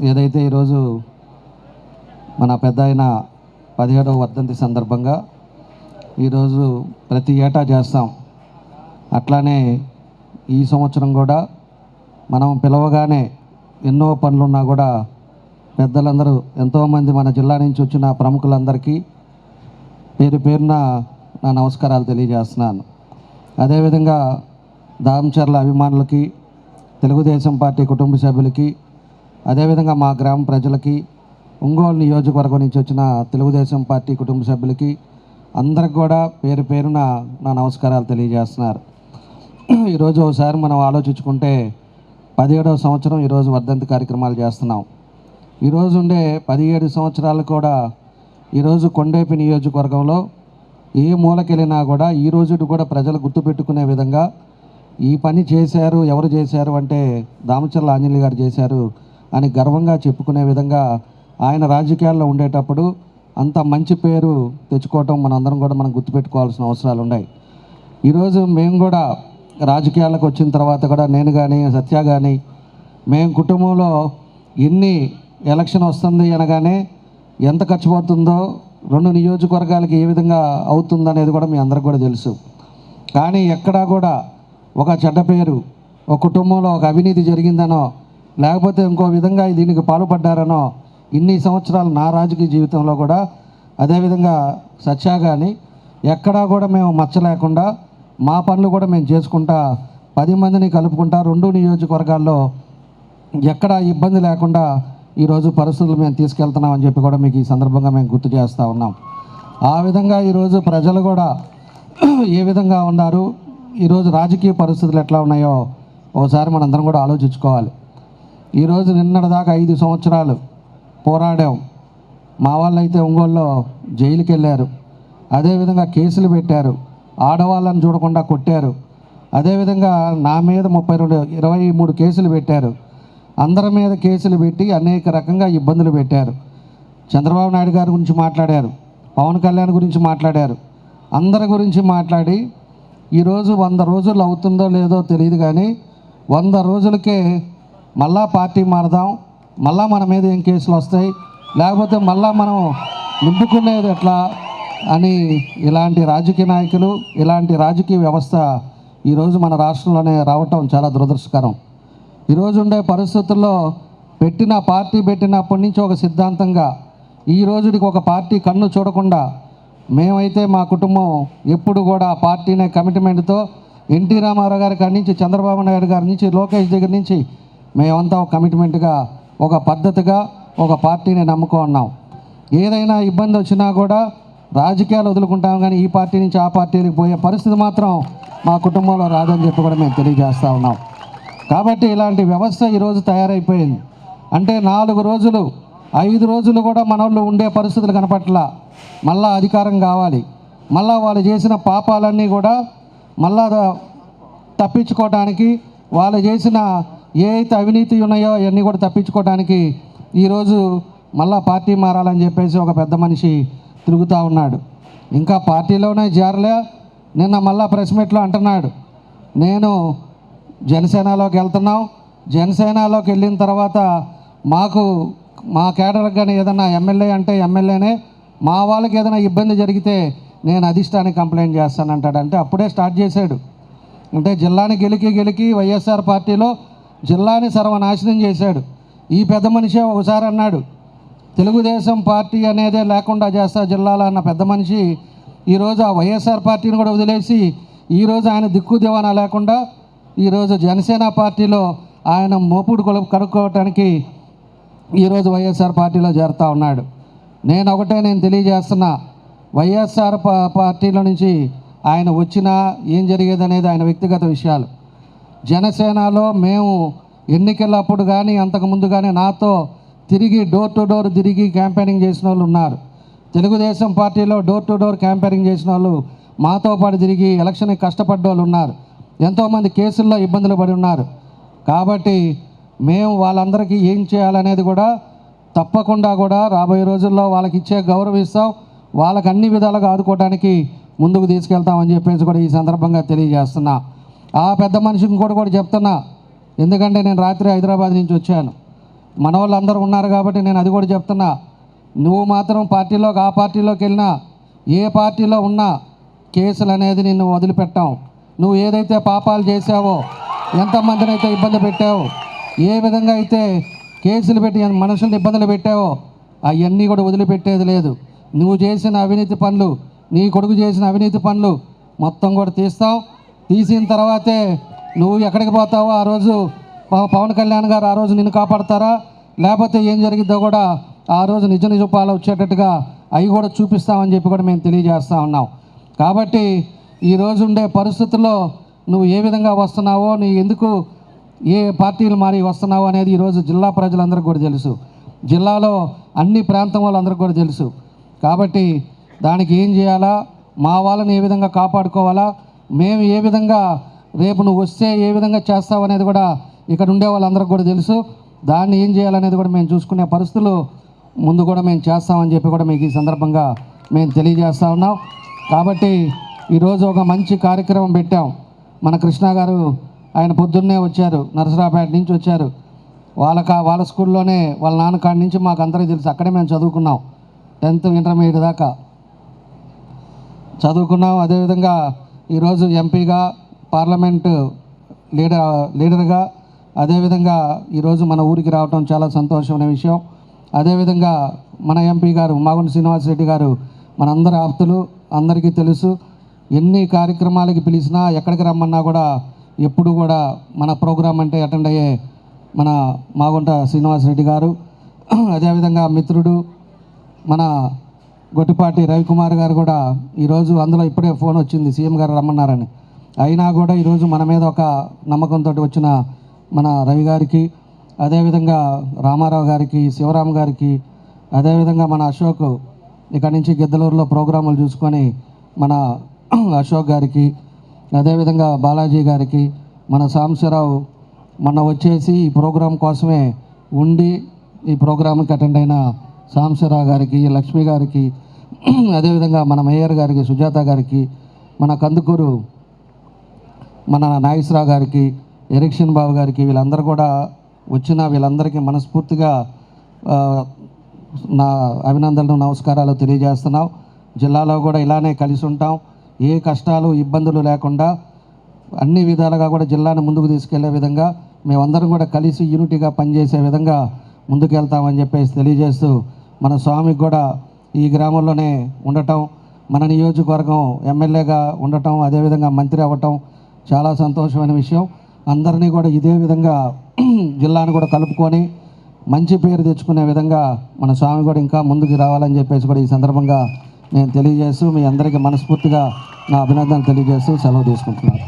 ఏదైతే ఈరోజు మన పెద్ద ఆయన పదిహేడవ వర్ధంతి సందర్భంగా ఈరోజు ప్రతి ఏటా చేస్తాం అట్లానే ఈ సంవత్సరం కూడా మనం పిలవగానే ఎన్నో పనులున్నా కూడా పెద్దలందరూ ఎంతోమంది మన జిల్లా నుంచి వచ్చిన ప్రముఖులందరికీ పేరు పేరున నా నమస్కారాలు తెలియజేస్తున్నాను. అదేవిధంగా దామచర్ల అభిమానులకి తెలుగుదేశం పార్టీ కుటుంబ సభ్యులకి అదేవిధంగా మా గ్రామ ప్రజలకి ఒంగోలు నియోజకవర్గం నుంచి వచ్చిన తెలుగుదేశం పార్టీ కుటుంబ సభ్యులకి అందరికి కూడా పేరు పేరున నా నమస్కారాలు తెలియజేస్తున్నారు. ఈరోజు ఒకసారి మనం ఆలోచించుకుంటే పదిహేడవ సంవత్సరం ఈరోజు వర్ధంతి కార్యక్రమాలు చేస్తున్నాం. ఈరోజు ఉండే పదిహేడు సంవత్సరాలు కూడా ఈరోజు కొండేపి నియోజకవర్గంలో ఏ మూలకెళ్ళినా కూడా ఈ రోజు కూడా ప్రజలు గుర్తుపెట్టుకునే విధంగా ఈ పని చేశారు ఎవరు చేశారు అంటే దామచర్ల ఆంజనేయులు గారు చేశారు. అని గర్వంగా చెప్పుకునే విధంగా ఆయన రాజకీయాల్లో ఉండేటప్పుడు అంత మంచి పేరు తెచ్చుకోవటం మనందరం కూడా మనం గుర్తుపెట్టుకోవాల్సిన అవసరాలు ఉన్నాయి. ఈరోజు మేము కూడా రాజకీయాలకు వచ్చిన తర్వాత కూడా నేను కానీ సత్య కానీ మేము కుటుంబంలో ఎన్ని ఎలక్షన్ వస్తుంది అనగానే ఎంత ఖర్చు పోతుందో రెండు నియోజకవర్గాలకి ఏ విధంగా అవుతుందనేది కూడా మీ అందరికి కూడా తెలుసు. కానీ ఎక్కడా కూడా ఒక చెడ్డ పేరు ఒక కుటుంబంలో ఒక అవినీతి జరిగిందనో లేకపోతే ఇంకో విధంగా దీనికి పాల్పడ్డారనో ఇన్ని సంవత్సరాలు నా రాజకీయ జీవితంలో కూడా అదేవిధంగా సత్యా కానీ ఎక్కడా కూడా మేము మచ్చ లేకుండా మా పనులు కూడా మేము చేసుకుంటా పది మందిని కలుపుకుంటా రెండు నియోజకవర్గాల్లో ఎక్కడ ఇబ్బంది లేకుండా ఈరోజు పరిస్థితులు మేము తీసుకెళ్తున్నామని చెప్పి కూడా మీకు ఈ సందర్భంగా మేము గుర్తు చేస్తూ ఉన్నాం. ఆ విధంగా ఈరోజు ప్రజలు కూడా ఏ విధంగా ఉన్నారు? ఈరోజు రాజకీయ పరిస్థితులు ఎట్లా ఉన్నాయో ఒకసారి మనందరం కూడా ఆలోచించుకోవాలి. ఈరోజు నిన్నటిదాకా ఐదు సంవత్సరాలు పోరాడాం. మా వాళ్ళైతే అయితే ఒంగోలులో జైలుకి వెళ్ళారు అదేవిధంగా కేసులు పెట్టారు. ఆడవాళ్ళని చూడకుండా కొట్టారు. అదేవిధంగా నా మీద ముప్పై రెండు ఇరవై మూడు కేసులు పెట్టారు. అందరి మీద కేసులు పెట్టి అనేక రకంగా ఇబ్బందులు పెట్టారు. చంద్రబాబు నాయుడు గారి గురించి మాట్లాడారు. పవన్ కళ్యాణ్ గురించి మాట్లాడారు. అందరి గురించి మాట్లాడి ఈరోజు వంద రోజులు అవుతుందో లేదో తెలియదు కానీ వంద రోజులకే మళ్ళా పార్టీ మారదాం. మళ్ళా మన మీద ఏం కేసులు వస్తాయి? లేకపోతే మళ్ళా మనం నింపుకునేది ఎట్లా? అని ఇలాంటి రాజకీయ నాయకులు ఇలాంటి రాజకీయ వ్యవస్థ ఈరోజు మన రాష్ట్రంలోనే రావటం చాలా దురదృష్టకరం. ఈరోజు ఉండే పరిస్థితుల్లో పెట్టిన పార్టీ పెట్టినప్పటి నుంచి ఒక సిద్ధాంతంగా ఈ రోజుకి ఒక పార్టీ కన్ను చూడకుండా మేమైతే మా కుటుంబం ఎప్పుడు కూడా పార్టీనే కమిట్మెంట్తో ఎన్టీ రామారావు గారి కాడి నుంచి చంద్రబాబు నాయుడు గారి నుంచి లోకేష్ దగ్గర నుంచి మేమంతా ఒక కమిట్మెంట్గా ఒక పద్ధతిగా ఒక పార్టీని నమ్ముకున్నాం ఏదైనా ఇబ్బంది వచ్చినా కూడా రాజకీయాలు వదులుకుంటాం కానీ ఈ పార్టీ నుంచి ఆ పార్టీకి పోయే పరిస్థితి మాత్రం మా కుటుంబంలో రాదని చెప్పి కూడా మేము తెలియజేస్తూ ఉన్నాం. కాబట్టి ఇలాంటి వ్యవస్థ ఈరోజు తయారైపోయింది. అంటే నాలుగు రోజులు ఐదు రోజులు కూడా మనోళ్ళు ఉండే పరిస్థితులు కనపట్ల. మళ్ళా అధికారం కావాలి. మళ్ళా వాళ్ళు చేసిన పాపాలన్నీ కూడా మళ్ళా తప్పించుకోవడానికి వాళ్ళు చేసిన ఏ అయితే అవినీతి ఉన్నాయో అవన్నీ కూడా తప్పించుకోవడానికి ఈరోజు మళ్ళా పార్టీ మారాలని చెప్పేసి ఒక పెద్ద మనిషి తిరుగుతూ ఉన్నాడు. ఇంకా పార్టీలోనే జారలే నిన్న మళ్ళా ప్రెస్ మీట్లో అంటున్నాడు. నేను జనసేనలోకి వెళ్తున్నాం. జనసేనలోకి వెళ్ళిన తర్వాత మాకు మా కేడర్కి కానీ ఏదైనా ఎమ్మెల్యే అంటే ఎమ్మెల్యేనే మా వాళ్ళకి ఏదైనా ఇబ్బంది జరిగితే నేను అధిష్టానికి కంప్లైంట్ చేస్తానంటాడు. అంటే అప్పుడే స్టార్ట్ చేశాడు. అంటే జిల్లాని గెలికి గెలికి వైఎస్ఆర్ పార్టీలో జిల్లాని సర్వనాశనం చేశాడు. ఈ పెద్ద మనిషే ఒకసారి అన్నాడు తెలుగుదేశం పార్టీ అనేదే లేకుండా చేస్తా జిల్లాలో అన్న పెద్ద మనిషి ఈరోజు ఆ వైఎస్ఆర్ పార్టీని కూడా వదిలేసి ఈరోజు ఆయన దిక్కు దివానా లేకుండా ఈరోజు జనసేన పార్టీలో ఆయన మోపుడు కొలు కడుక్కోవటానికి ఈరోజు వైఎస్ఆర్ పార్టీలో చేరుతా ఉన్నాడు. నేను ఒకటే నేను తెలియజేస్తున్నా వైఎస్ఆర్ పార్టీలో నుంచి ఆయన వచ్చినా ఏం జరిగేది అనేది ఆయన వ్యక్తిగత విషయాలు. జనసేనలో మేము ఎన్నికలప్పుడు కానీ అంతకుముందు కానీ నాతో తిరిగి డోర్ టు డోర్ తిరిగి క్యాంపెయినింగ్ చేసిన వాళ్ళు ఉన్నారు. తెలుగుదేశం పార్టీలో డోర్ టు డోర్ క్యాంపెయినింగ్ చేసిన వాళ్ళు మాతో పాటు తిరిగి ఎలక్షన్కి కష్టపడ్డ వాళ్ళు ఉన్నారు. ఎంతోమంది కేసుల్లో ఇబ్బందులు పడి ఉన్నారు. కాబట్టి మేము వాళ్ళందరికీ ఏం చేయాలనేది కూడా తప్పకుండా కూడా రాబోయే రోజుల్లో వాళ్ళకి ఇచ్చే గౌరవిస్తాం వాళ్ళకి అన్ని విధాలుగా ఆదుకోవడానికి ముందుకు తీసుకెళ్తామని చెప్పేసి కూడా ఈ సందర్భంగా తెలియజేస్తున్నా. ఆ పెద్ద మనిషిని కూడా కూడా చెప్తున్నా. ఎందుకంటే నేను రాత్రి హైదరాబాద్ నుంచి వచ్చాను. మన వాళ్ళందరూ ఉన్నారు కాబట్టి నేను అది కూడా చెప్తున్నా. నువ్వు మాత్రం పార్టీలోకి ఆ పార్టీలోకి వెళ్ళినా ఏ పార్టీలో ఉన్నా కేసులు అనేది నిన్ను వదిలిపెట్టాం నువ్వు ఏదైతే పాపాలు చేసావో ఎంతమందిని అయితే ఇబ్బంది పెట్టావో ఏ విధంగా అయితే కేసులు పెట్టి మనుషుల్ని ఇబ్బందులు పెట్టావో అవన్నీ కూడా వదిలిపెట్టేది లేదు. నువ్వు చేసిన అవినీతి పనులు నీ కొడుకు చేసిన అవినీతి పనులు మొత్తం కూడా తీస్తావు. తీసిన తర్వాతే నువ్వు ఎక్కడికి పోతావో ఆ రోజు పవన్ కళ్యాణ్ గారు ఆ రోజు నిన్ను కాపాడతారా? లేకపోతే ఏం జరిగిద్దో కూడా ఆ రోజు నిజ నిజపాలు వచ్చేటట్టుగా అవి కూడా చూపిస్తామని చెప్పి కూడా మేము తెలియజేస్తా ఉన్నాం. కాబట్టి ఈ రోజు ఉండే పరిస్థితుల్లో నువ్వు ఏ విధంగా వస్తున్నావో నీ ఎందుకు ఏ పార్టీలు మారి వస్తున్నావు అనేది ఈరోజు జిల్లా ప్రజలందరికీ కూడా తెలుసు. జిల్లాలో అన్ని ప్రాంతం వాళ్ళందరికీ కూడా తెలుసు. కాబట్టి దానికి ఏం చేయాలా? మా వాళ్ళని ఏ విధంగా కాపాడుకోవాలా? మేము ఏ విధంగా రేపు నువ్వు వస్తే ఏ విధంగా చేస్తావు అనేది కూడా ఇక్కడ ఉండే వాళ్ళందరికీ కూడా తెలుసు. దాన్ని ఏం చేయాలనేది కూడా మేము చూసుకునే పరిస్థితులు ముందు కూడా మేము చేస్తామని చెప్పి కూడా మీకు ఈ సందర్భంగా మేము తెలియజేస్తా ఉన్నాం. కాబట్టి ఈరోజు ఒక మంచి కార్యక్రమం పెట్టాం. మన కృష్ణ గారు ఆయన పొద్దున్నే వచ్చారు నరసరాపేట నుంచి వచ్చారు. వాళ్ళ కా వాళ్ళ స్కూల్లోనే వాళ్ళ నాన్న కాడి నుంచి మాకు అందరికీ తెలుసు. అక్కడే మేము చదువుకున్నాం టెన్త్ ఇంటర్మీడియట్ దాకా. చదువుకున్నాం. అదేవిధంగా ఈరోజు ఎంపీగా పార్లమెంట్ లీడర్ లీడర్గా అదేవిధంగా ఈరోజు మన ఊరికి రావటం చాలా సంతోషమైన విషయం. అదేవిధంగా మన ఎంపీ గారు మాగుంట శ్రీనివాసరెడ్డి గారు మనందరి ఆప్తులు అందరికీ తెలుసు. ఎన్ని కార్యక్రమాలకి పిలిచినా ఎక్కడికి రమ్మన్నా కూడా ఎప్పుడు కూడా మన ప్రోగ్రాం అంటే అటెండ్ అయ్యే మన మాగుంట శ్రీనివాసరెడ్డి గారు. అదేవిధంగా మిత్రుడు మన గొట్టిపాటి రవికుమార్ గారు కూడా ఈరోజు అందులో ఇప్పుడే ఫోన్ వచ్చింది సీఎం గారు రమ్మన్నారని. అయినా కూడా ఈరోజు మన మీద ఒక నమ్మకంతో వచ్చిన మన రవి గారికి అదేవిధంగా రామారావు గారికి శివరాం గారికి అదేవిధంగా మన అశోక్ ఇక్కడి నుంచి గిద్దలూరులో ప్రోగ్రాములు చూసుకొని మన అశోక్ గారికి అదేవిధంగా బాలాజీ గారికి మన సాంశరావు మొన్న వచ్చేసి ఈ ప్రోగ్రాం కోసమే ఉండి ఈ ప్రోగ్రాంకి అటెండ్ అయిన సాంశరావు గారికి లక్ష్మి గారికి అదేవిధంగా మన మేయర్ గారికి సుజాత గారికి మన కందుకూరు మన నాగేశ్వరరావు గారికి ఎరిక్షన్ బాబు గారికి వీళ్ళందరూ కూడా వచ్చిన వీళ్ళందరికీ మనస్ఫూర్తిగా నా అభినందనలు నమస్కారాలు తెలియజేస్తున్నాం. జిల్లాలో కూడా ఇలానే కలిసి ఉంటాం. ఏ కష్టాలు ఇబ్బందులు లేకుండా అన్ని విధాలుగా కూడా జిల్లాను ముందుకు తీసుకెళ్ళే విధంగా మేమందరం కూడా కలిసి యూనిటీగా పనిచేసే విధంగా ముందుకెళ్తామని చెప్పేసి తెలియజేస్తూ మన స్వామికి కూడా ఈ గ్రామంలోనే ఉండటం మన నియోజకవర్గం ఎమ్మెల్యేగా ఉండటం అదేవిధంగా మంత్రి అవ్వటం చాలా సంతోషమైన విషయం. అందరినీ కూడా ఇదే విధంగా జిల్లాను కూడా కలుపుకొని మంచి పేరు తెచ్చుకునే విధంగా మన స్వామి కూడా ఇంకా ముందుకు రావాలని చెప్పేసి కూడా ఈ సందర్భంగా నేను తెలియజేస్తూ మీ అందరికీ మనస్ఫూర్తిగా నా అభినందనలు తెలియజేస్తూ సెలవు తీసుకుంటున్నాను.